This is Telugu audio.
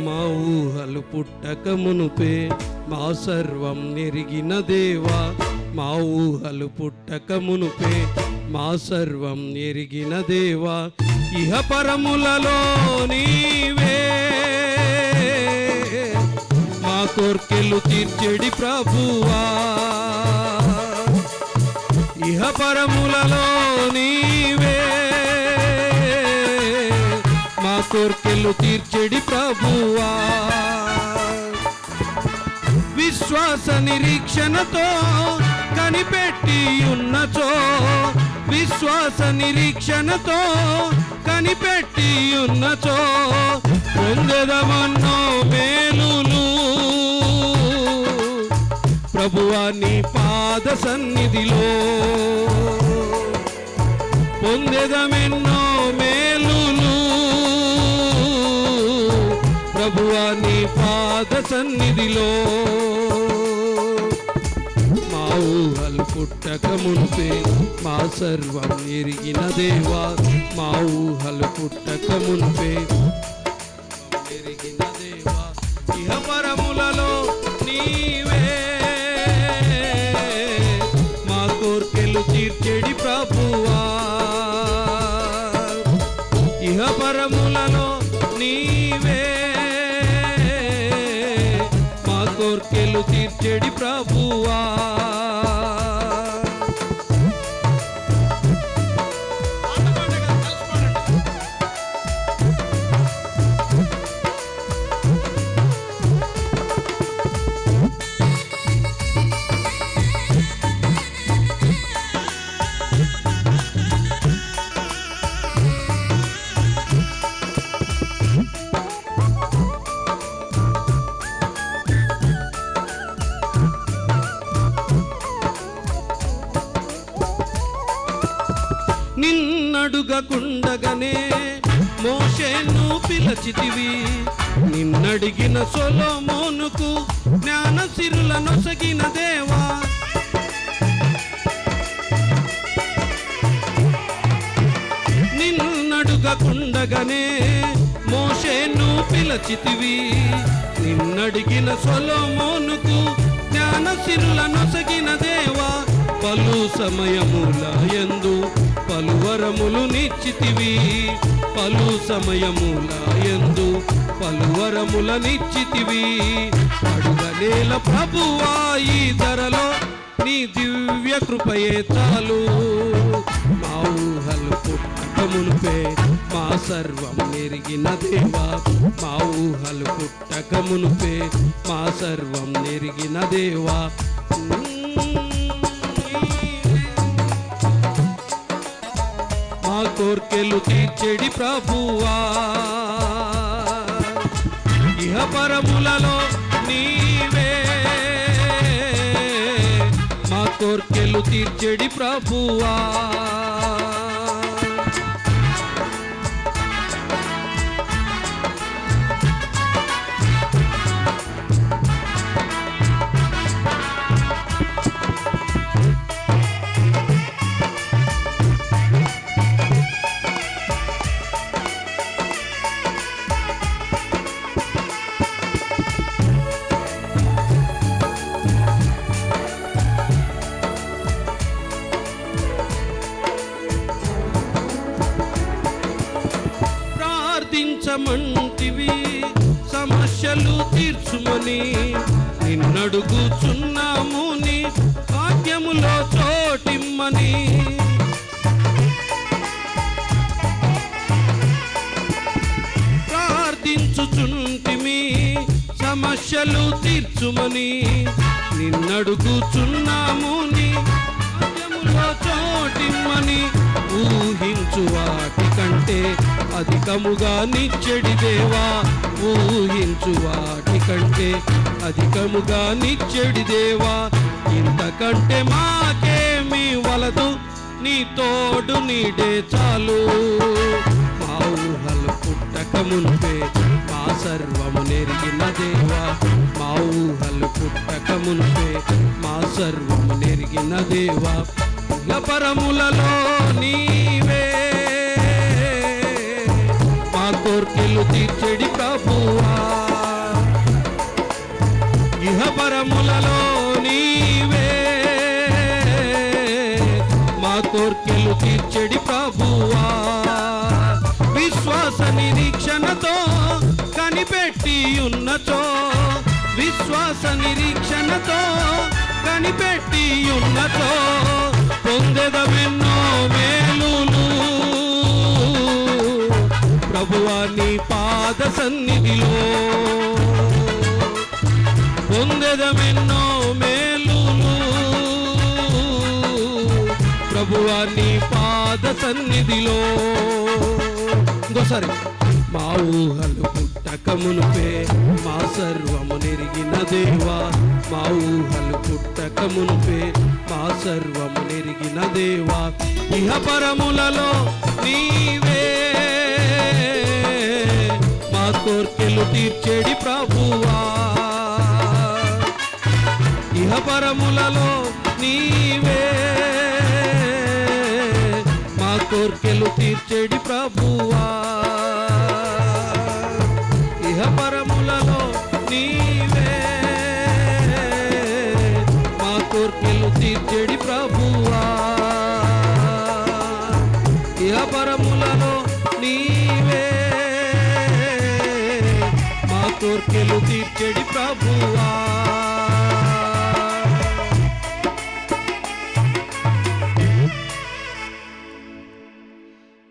మా ఊహలు పుట్టక మునుపే మా సర్వం నెరిగిన దేవా. మా ఊహలు పుట్టక మునుపే మా సర్వం ఎరిగిన దేవా. ఇహ పరములలో నీవే. మా కోర్కెలు తీర్చెడి ప్రభువా. ఇహ పరములలో నీవే. కోర్కెలు తీర్చెడి ప్రభువా. విశ్వాస నిరీక్షణతో కనిపెట్టి ఉన్నచో విశ్వాస నిరీక్షణతో కనిపెట్టి ఉన్నచో పొందెదమన్నో మేలులు ప్రభువా నీ పాద సన్నిధిలో పొందెదమెన్నో మేలు. ప్రభువా నీ పాద సన్నిధిలో మా ఊహలు పుట్టక మునిపే మా సర్వం ఎరిగిన దేవా. మా ఊహలు పుట్టక మునిపే ఎరిగిన దేవా. ఇహ పరములలో నీవే ప్రభువా నిన్నడుగకుండగనే మోషేను పిలచితివి. నిన్నడిగిన సొలోమోనుకు జ్ఞాన సిరుల నొసగిన దేవా. నిన్నడుగకుండగనే మోషేను పిలచితివి. నిన్నడిగిన సొలోమోనుకు జ్ఞాన సిరుల నొసగిన దేవా. పలు సమయముల ఎందు పలువరములు నిచ్చితివి. పలు సమయముల ఎందు పలువరముల నిచ్చితివి. అడుగనేల ప్రభువా ఈ ధరలో నీ దివ్య కృపయే చాలు. మా ఊహలు పుట్టకమునుపే మా సర్వం నెరిగిన దేవా. మా ఊహలు పుట్టకమునుపే మా సర్వం నెరిగిన దేవా. కోర్కెలు తీర్చెడి ప్రభువా. ఇహ పరములలో నీవే. మా కోర్కెలు తీర్చెడి ప్రభువా. ప్రార్థించమంటివి సమస్యలు తీర్చుమని నిన్నడుగుచున్నాము నీ భాగ్యములో చోటిమ్మని. ప్రార్థించుచుంటిమి సమస్యలు తీర్చుమని నిన్నడుగుచున్నాము నీ భాగ్యములో చోటిమ్మని. ఊహించు వాటి కంటే అధికముగా నిచ్చడి దేవా. ఊహించు వాటి కంటే అధికముగా నిచ్చడి దేవా. ఇంతకంటే మాకేమి వలదు నీ తోడు నీడే చాలు. మా ఊహలు పుట్టక మునిపే మా సర్వము నెరిగిన దేవా. మా ఊహలు పుట్టక మునిపే మా సర్వము నెరిగిన దేవా. పరములలో కోర్కెలు తీర్చడి ప్రభువా. ఇహపరములలో నీవే. మా కోర్కెలు తీర్చడి ప్రభువా. విశ్వాస నిరీక్షణతో కనిపెట్టి ఉన్నచో. విశ్వాస నిరీక్షణతో కనిపెట్టి ఉన్నచో. సన్నిధిలో పొందెదమెన్నో మేలు ప్రభువా పాద సన్నిధిలో. ఇంకోసారి మా ఊహలు పుట్టకమునుపే మా సర్వము నెరిగిన దేవా. మా ఊహలు పుట్టకమునుపే మా సర్వము నెరిగిన దేవా. ఇహపరములలో నీవే కోర్కెలు తీర్చేడి ప్రభువా. ఇహపరములలో నీవే. మా కోర్కెలు తీర్చేడి ప్రభువా. ఇహపరములలో నీ కోర్కెలు తీర్చెడి ప్రభువా.